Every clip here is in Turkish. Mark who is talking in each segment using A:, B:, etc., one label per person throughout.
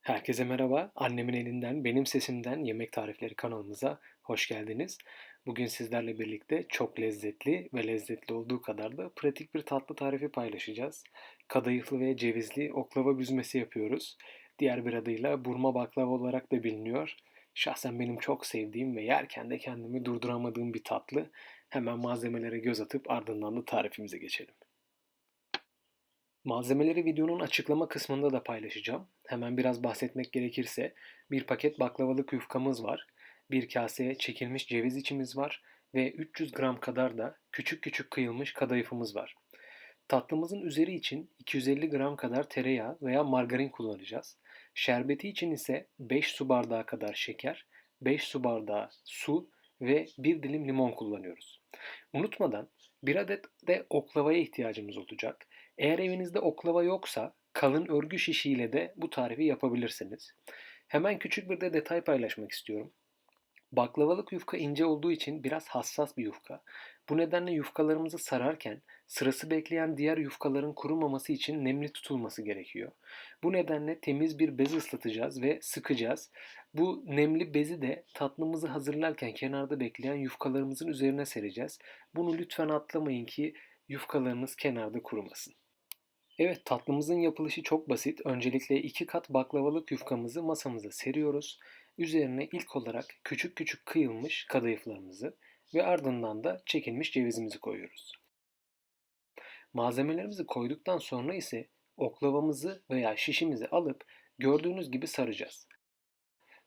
A: Herkese merhaba. Annemin elinden, benim sesimden yemek tarifleri kanalımıza hoş geldiniz. Bugün sizlerle birlikte çok lezzetli ve lezzetli olduğu kadar da pratik bir tatlı tarifi paylaşacağız. Kadayıflı ve cevizli oklava büzmesi yapıyoruz. Diğer bir adıyla burma baklava olarak da biliniyor. Şahsen benim çok sevdiğim ve yerken de kendimi durduramadığım bir tatlı. Hemen malzemelere göz atıp ardından da tarifimize geçelim. Malzemeleri videonun açıklama kısmında da paylaşacağım. Hemen biraz bahsetmek gerekirse bir paket baklavalık yufkamız var. Bir kaseye çekilmiş ceviz içimiz var ve 300 gram kadar da küçük küçük kıyılmış kadayıfımız var. Tatlımızın üzeri için 250 gram kadar tereyağı veya margarin kullanacağız. Şerbeti için ise 5 su bardağı kadar şeker, 5 su bardağı su ve 1 dilim limon kullanıyoruz. Unutmadan bir adet de oklavaya ihtiyacımız olacak. Eğer evinizde oklava yoksa kalın örgü şişiyle de bu tarifi yapabilirsiniz. Hemen küçük bir de detay paylaşmak istiyorum. Baklavalık yufka ince olduğu için biraz hassas bir yufka. Bu nedenle yufkalarımızı sararken sırası bekleyen diğer yufkaların kurumaması için nemli tutulması gerekiyor. Bu nedenle temiz bir bez ıslatacağız ve sıkacağız. Bu nemli bezi de tatlımızı hazırlarken kenarda bekleyen yufkalarımızın üzerine sereceğiz. Bunu lütfen atlamayın ki yufkalarınız kenarda kurumasın. Evet tatlımızın yapılışı çok basit. Öncelikle iki kat baklavalık yufkamızı masamıza seriyoruz. Üzerine ilk olarak küçük küçük kıyılmış kadayıflarımızı ve ardından da çekilmiş cevizimizi koyuyoruz. Malzemelerimizi koyduktan sonra ise oklavamızı veya şişimizi alıp gördüğünüz gibi saracağız.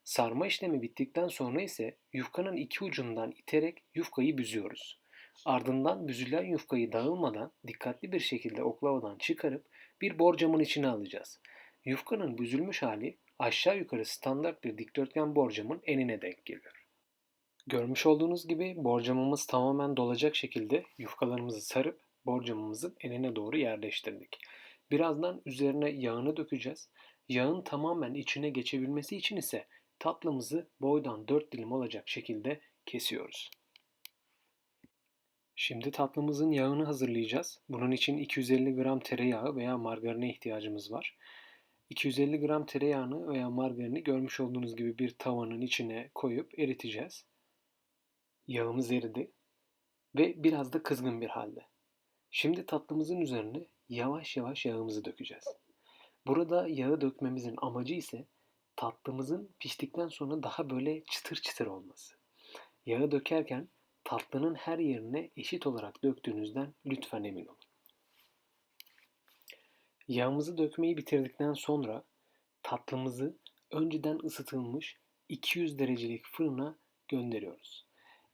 A: Sarma işlemi bittikten sonra ise yufkanın iki ucundan iterek yufkayı büzüyoruz. Ardından büzülen yufkayı dağılmadan dikkatli bir şekilde oklavadan çıkarıp bir borcamın içine alacağız. Yufkanın büzülmüş hali aşağı yukarı standart bir dikdörtgen borcamın enine denk geliyor. Görmüş olduğunuz gibi borcamımız tamamen dolacak şekilde yufkalarımızı sarıp borcamımızın enine doğru yerleştirdik. Birazdan üzerine yağını dökeceğiz. Yağın tamamen içine geçebilmesi için ise tatlımızı boydan 4 dilim olacak şekilde kesiyoruz. Şimdi tatlımızın yağını hazırlayacağız. Bunun için 250 gram tereyağı veya margarine ihtiyacımız var. 250 gram tereyağını veya margarini görmüş olduğunuz gibi bir tavanın içine koyup eriteceğiz. Yağımız eridi ve biraz da kızgın bir halde. Şimdi tatlımızın üzerine yavaş yavaş yağımızı dökeceğiz. Burada yağı dökmemizin amacı ise tatlımızın piştikten sonra daha böyle çıtır çıtır olması. Yağı dökerken tatlının her yerine eşit olarak döktüğünüzden lütfen emin olun. Yağımızı dökmeyi bitirdikten sonra tatlımızı önceden ısıtılmış 200 derecelik fırına gönderiyoruz.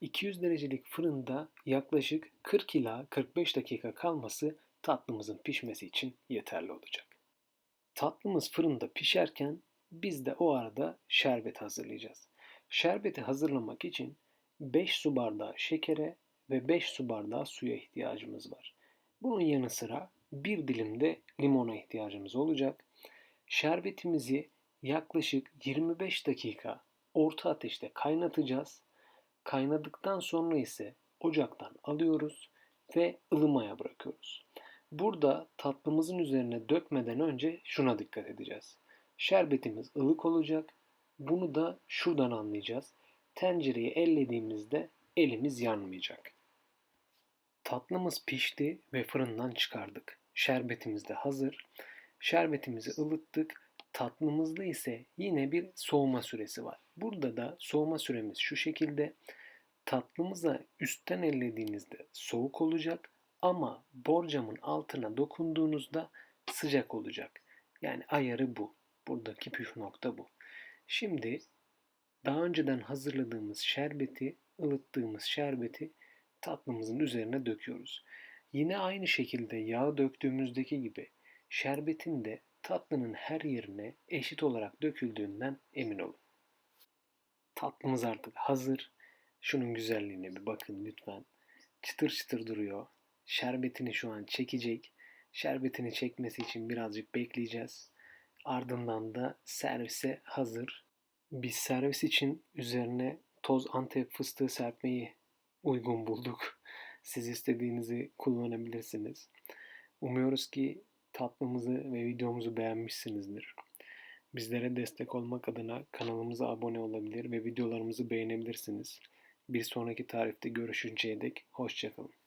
A: 200 derecelik fırında yaklaşık 40 ila 45 dakika kalması tatlımızın pişmesi için yeterli olacak. Tatlımız fırında pişerken biz de o arada şerbet hazırlayacağız. Şerbeti hazırlamak için 5 su bardağı şekere ve 5 su bardağı suya ihtiyacımız var. Bunun yanı sıra bir dilim de limona ihtiyacımız olacak. Şerbetimizi yaklaşık 25 dakika orta ateşte kaynatacağız. Kaynadıktan sonra ise ocaktan alıyoruz ve ılımaya bırakıyoruz. Burada tatlımızın üzerine dökmeden önce şuna dikkat edeceğiz. Şerbetimiz ılık olacak. Bunu da şuradan anlayacağız tencereyi ellediğimizde elimiz yanmayacak. Tatlımız pişti ve fırından çıkardık. Şerbetimiz de hazır. Şerbetimizi ılıttık. Tatlımızda ise yine bir soğuma süresi var. Burada da soğuma süremiz şu şekilde. Tatlımıza üstten ellediğinizde soğuk olacak ama borcamın altına dokunduğunuzda sıcak olacak. Yani ayarı bu. Buradaki püf nokta bu. Şimdi daha önceden hazırladığımız şerbeti, ılıttığımız şerbeti tatlımızın üzerine döküyoruz. Yine aynı şekilde yağ döktüğümüzdeki gibi şerbetin de tatlının her yerine eşit olarak döküldüğünden emin olun. Tatlımız artık hazır. Şunun güzelliğine bir bakın lütfen. Çıtır çıtır duruyor. Şerbetini şu an çekecek. Şerbetini çekmesi için birazcık bekleyeceğiz. Ardından da servise hazır. Biz servis için üzerine toz antep fıstığı serpmeyi uygun bulduk. Siz istediğinizi kullanabilirsiniz. Umuyoruz ki tatlımızı ve videomuzu beğenmişsinizdir. Bizlere destek olmak adına kanalımıza abone olabilir ve videolarımızı beğenebilirsiniz. Bir sonraki tarifte görüşünceye dek hoşçakalın.